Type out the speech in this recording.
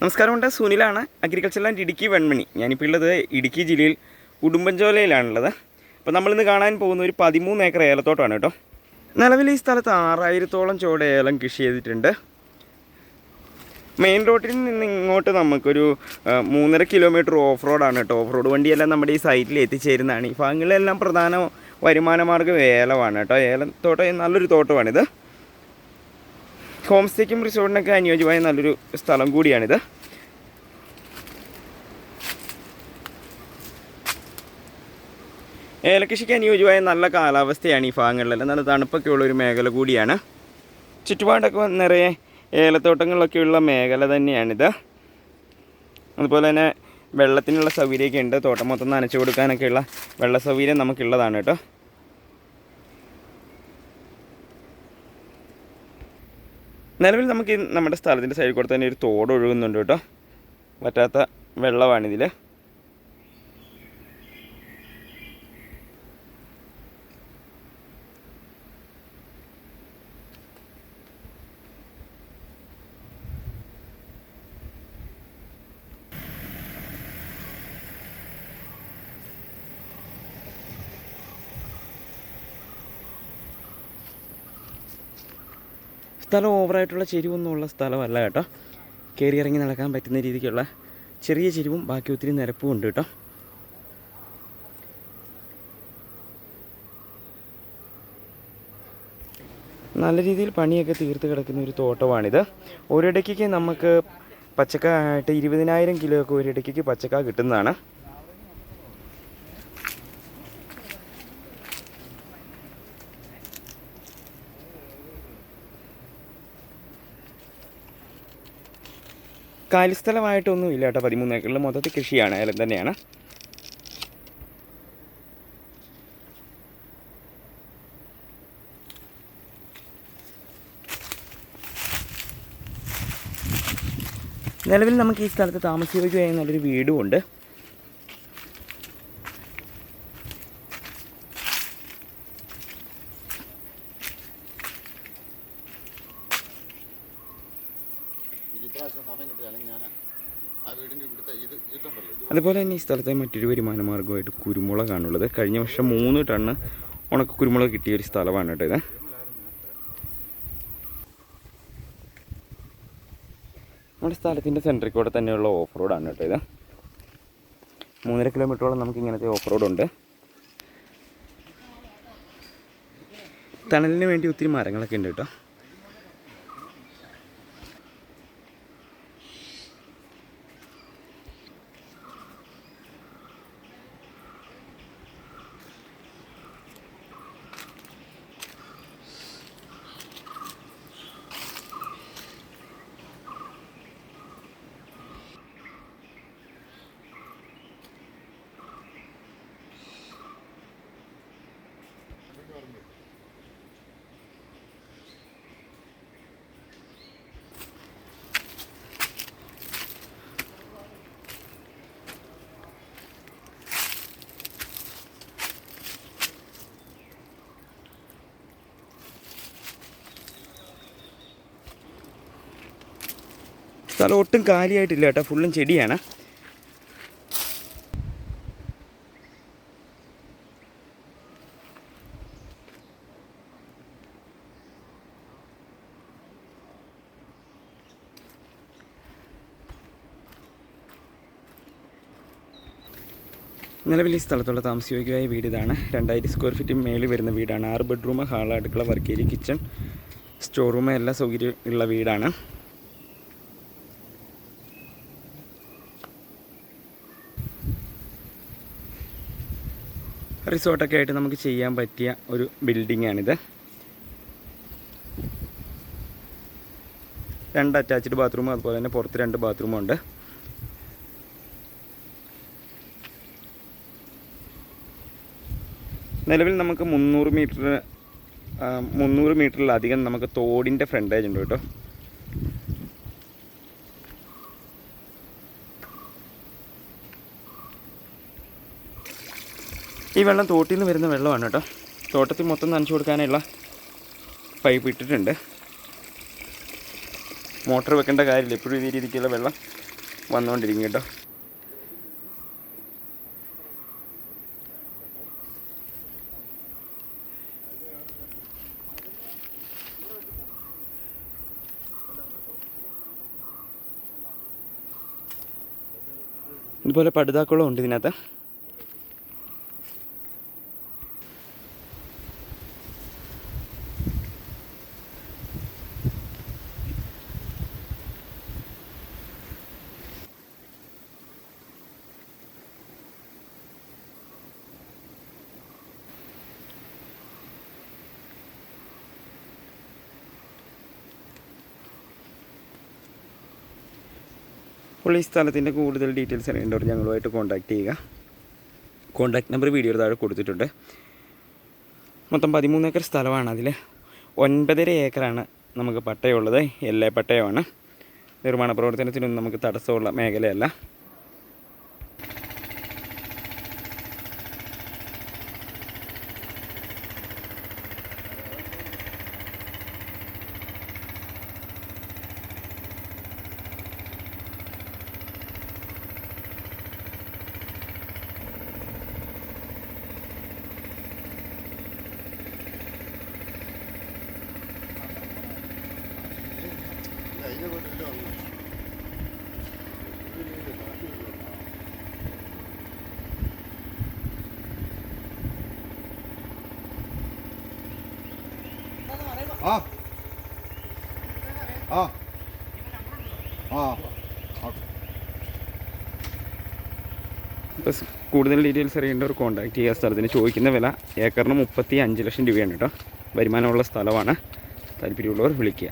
നമസ്കാരമുണ്ട് സുനിലാണ് agriculture land Idukki Venmani. ഞാനിപ്പോൾ ഉള്ളത് ഇടുക്കി ജില്ലയിൽ ഉടുമ്പൻചോലയിലാണുള്ളത്. അപ്പോൾ നമ്മളിന്ന് കാണാൻ പോകുന്ന ഒരു പതിമൂന്ന് ഏക്കർ ഏലത്തോട്ടമാണ് കേട്ടോ. നിലവിൽ ഈ സ്ഥലത്ത് ആറായിരത്തോളം ചോട് ഏലം കൃഷി ചെയ്തിട്ടുണ്ട്. മെയിൻ റോഡിൽ നിന്ന് ഇങ്ങോട്ട് നമുക്കൊരു മൂന്നര കിലോമീറ്റർ ഓഫ് റോഡാണ് കേട്ടോ. ഓഫ് റോഡ് വണ്ടിയെല്ലാം നമ്മുടെ ഈ സൈറ്റിൽ എത്തിച്ചേരുന്നതാണ്. ഈ ഭാഗങ്ങളിലെല്ലാം പ്രധാന വരുമാന മാർഗം ഏലമാണ് കേട്ടോ. ഏലത്തോട്ടം നല്ലൊരു തോട്ടമാണിത്. ഹോം സ്റ്റേക്കും റിസോർട്ടിനൊക്കെ അനുയോജ്യമായ നല്ലൊരു സ്ഥലം കൂടിയാണിത്. ഏലകൃഷിക്ക് അനുയോജ്യമായ നല്ല കാലാവസ്ഥയാണ് ഈ ഭാഗങ്ങളിലെല്ലാം. നല്ല തണുപ്പൊക്കെ ഉള്ള ഒരു മേഖല കൂടിയാണ്. ചുറ്റുപാടൊക്കെ നിറയെ ഏലത്തോട്ടങ്ങളിലൊക്കെയുള്ള മേഖല തന്നെയാണിത്. അതുപോലെ തന്നെ വെള്ളത്തിനുള്ള സൗകര്യമൊക്കെ ഉണ്ട്. തോട്ടം മൊത്തം നനച്ചു കൊടുക്കാനൊക്കെയുള്ള വെള്ള സൗകര്യം നമുക്കുള്ളതാണ് കേട്ടോ. നിലവിൽ നമുക്ക് നമ്മുടെ സ്ഥലത്തിന്റെ സൈഡിൽ കൂടെ തന്നെ ഒരു തോട് ഒഴുകുന്നുണ്ട് കേട്ടോ. പറ്റാത്ത വെള്ളമാണിതിൽ സ്ഥലം ഓവറായിട്ടുള്ള ചെരിവൊന്നുമുള്ള സ്ഥലമല്ല കേട്ടോ. കയറി ഇറങ്ങി നടക്കാൻ പറ്റുന്ന രീതിക്കുള്ള ചെറിയ ചെരിവും ബാക്കി ഒത്തിരി നിരപ്പും ഉണ്ട് കേട്ടോ. നല്ല രീതിയിൽ പണിയൊക്കെ തീർത്ത് കിടക്കുന്ന ഒരു തോട്ടമാണിത്. ഒരിടയ്ക്ക് നമുക്ക് പച്ചക്ക ആയിട്ട് ഇരുപതിനായിരം കിലോ ഒക്കെ ഒരിടയ്ക്ക് പച്ചക്ക കിട്ടുന്നതാണ്. കാലിസ്ഥലമായിട്ടൊന്നും ഇല്ല കേട്ടോ പതിമൂന്ന് ഏക്കറിൽ മൊത്തത്തിൽ കൃഷിയാണ് ഏലം തന്നെയാണ്. നിലവിൽ നമുക്ക് ഈ സ്ഥലത്ത് താമസിക്കുക എന്നുള്ളൊരു വീടും ഞാൻ ആ ഇത് അതുപോലെ തന്നെ ഈ സ്ഥലത്തെ മറ്റൊരു വരുമാന മാർഗമായിട്ട് കുരുമുളകാണുള്ളത്. കഴിഞ്ഞ വർഷം മൂന്ന് ടണ്ണ് ഉണക്ക കുരുമുളക് കിട്ടിയ ഒരു സ്ഥലമാണ് കേട്ടോ ഇത്. നമ്മുടെ സ്ഥലത്തിന്റെ സെന്ററിൽ കൂടെ തന്നെയുള്ള ഓഫ് റോഡാണ് കേട്ടോ ഇത്. മൂന്നര കിലോമീറ്ററോളം നമുക്ക് ഇങ്ങനത്തെ ഓഫ് റോഡുണ്ട് തണലിന് വേണ്ടി ഒത്തിരി മരങ്ങളൊക്കെ ഉണ്ട് കേട്ടോ. സ്ഥലം ഒട്ടും കാലിയായിട്ടില്ല കേട്ടോ. ഫുള്ളും ചെടിയാണ്. നിലവിൽ ഈ സ്ഥലത്തുള്ള താമസയോഗ്യമായ വീട് ഇതാണ്. രണ്ടായിരം സ്ക്വയർ ഫീറ്റ് മേളിൽ വരുന്ന വീടാണ്. ആറ് ബെഡ്റൂം ഹാൾ അടുക്കള വർക്കേരി കിച്ചൺ സ്റ്റോർ റൂം എല്ലാ സൗകര്യം ഉള്ള വീടാണ്. റിസോർട്ടൊക്കെ ആയിട്ട് നമുക്ക് ചെയ്യാൻ പറ്റിയ ഒരു ബിൽഡിംഗ് ആണിത് രണ്ട് അറ്റാച്ച്ഡ് ബാത്റൂം അതുപോലെ തന്നെ പുറത്ത് രണ്ട് ബാത്റൂമും ഉണ്ട്. നിലവിൽ നമുക്ക് മുന്നൂറ് മീറ്റർ മുന്നൂറ് മീറ്ററിലധികം നമുക്ക് തോടിന്റെ ഫ്രണ്ടേജ് ഉണ്ട് കേട്ടോ. ഈ വെള്ളം തോട്ടിൽ നിന്ന് വരുന്ന വെള്ളമാണ് കേട്ടോ. തോട്ടത്തിൽ മൊത്തം നനച്ചു കൊടുക്കാനുള്ള പൈപ്പ് ഇട്ടിട്ടുണ്ട്. മോട്ടർ വെക്കേണ്ട കാര്യമില്ല. എപ്പോഴും ഇതേ രീതിക്കുള്ള വെള്ളം വന്നുകൊണ്ടിരിക്കും കേട്ടോ. ഇതുപോലെ പടുതാക്കുളം ഉണ്ട് ഇതിനകത്ത്. അപ്പോൾ ഈ സ്ഥലത്തിന്റെ കൂടുതൽ ഡീറ്റെയിൽസ് അറിയേണ്ടവർ ഞങ്ങളുമായിട്ട് കോൺടാക്റ്റ് ചെയ്യുക. കോൺടാക്ട് നമ്പർ വീഡിയോയുടെ താഴെ കൊടുത്തിട്ടുണ്ട്. മൊത്തം പതിമൂന്ന് ഏക്കർ സ്ഥലമാണ് അതിൽ ഒൻപതര ഏക്കറാണ് നമുക്ക് പട്ടയമുള്ളത്. എല്ലാ പട്ടയമാണ്. നിർമ്മാണ പ്രവർത്തനത്തിനൊന്നും നമുക്ക് തടസ്സമുള്ള മേഖലയല്ല. ആ. ആ. ആ. ഓക്കെ ഇപ്പോൾ സ് കൂടുതൽ ഡീറ്റെയിൽസ് അറിയേണ്ടവർ കോൺടാക്ട് ചെയ്യുക സ്ഥലത്തിന് ചോദിക്കുന്ന വില ഏക്കറിന് മുപ്പത്തി അഞ്ച് ലക്ഷം രൂപയാണ് കേട്ടോ. വരുമാനമുള്ള സ്ഥലമാണ്. താല്പര്യമുള്ളവർ വിളിക്കുക.